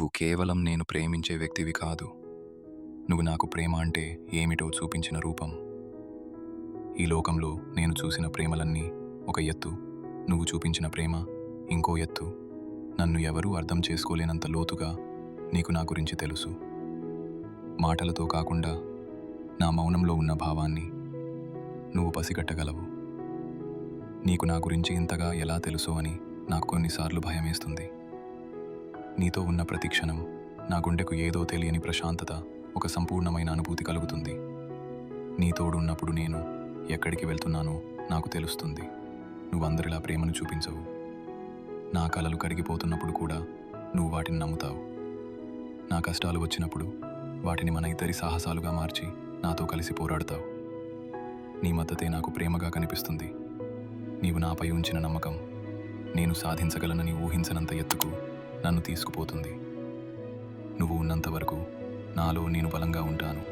నువ్వు కేవలం నేను ప్రేమించే వ్యక్తివి కాదు. నువ్వు నాకు ప్రేమ అంటే ఏమిటో చూపించిన రూపం. ఈ లోకంలో నేను చూసిన ప్రేమలన్నీ ఒక ఎత్తు నువ్వు చూపించిన ప్రేమ ఇంకో ఎత్తు. నన్ను ఎవరూ అర్థం చేసుకోలేనంత లోతుగా నీకు నా గురించి తెలుసు. మాటలతో కాకుండా నా మౌనంలో ఉన్న భావాన్ని నువ్వు పసిగట్టగలవు. నీకు నా గురించి ఇంతగా ఎలా తెలుసో అని నాకు కొన్నిసార్లు భయమేస్తుంది. నీతో ఉన్న ప్రతి క్షణం నా గుండెకు ఏదో తెలియని ప్రశాంతత ఒక సంపూర్ణమైన అనుభూతి కలుగుతుంది. నీ తోడు ఉన్నప్పుడు నేను ఎక్కడికి వెళ్తున్నానో నాకు తెలుస్తుంది. నువ్వు అందరిలా ప్రేమను చూపించవు. నా కలలు కరిగిపోతున్నప్పుడు కూడా నువ్వు వాటిని నమ్ముతావు. నా కష్టాలు వచ్చినప్పుడు వాటిని మన ఇద్దరి సాహసాలుగా మార్చి నాతో కలిసి పోరాడతావు. నీ మద్దతే నాకు ప్రేమగా కనిపిస్తుంది. నీవు నాపై ఉంచిన నమ్మకం నేను సాధించగలనని ఊహించనంత ఎత్తుకు నన్ను తీసుకుపోతుంది. నువ్వు ఉన్నంత వరకు నాలో నేను బలంగా ఉంటాను.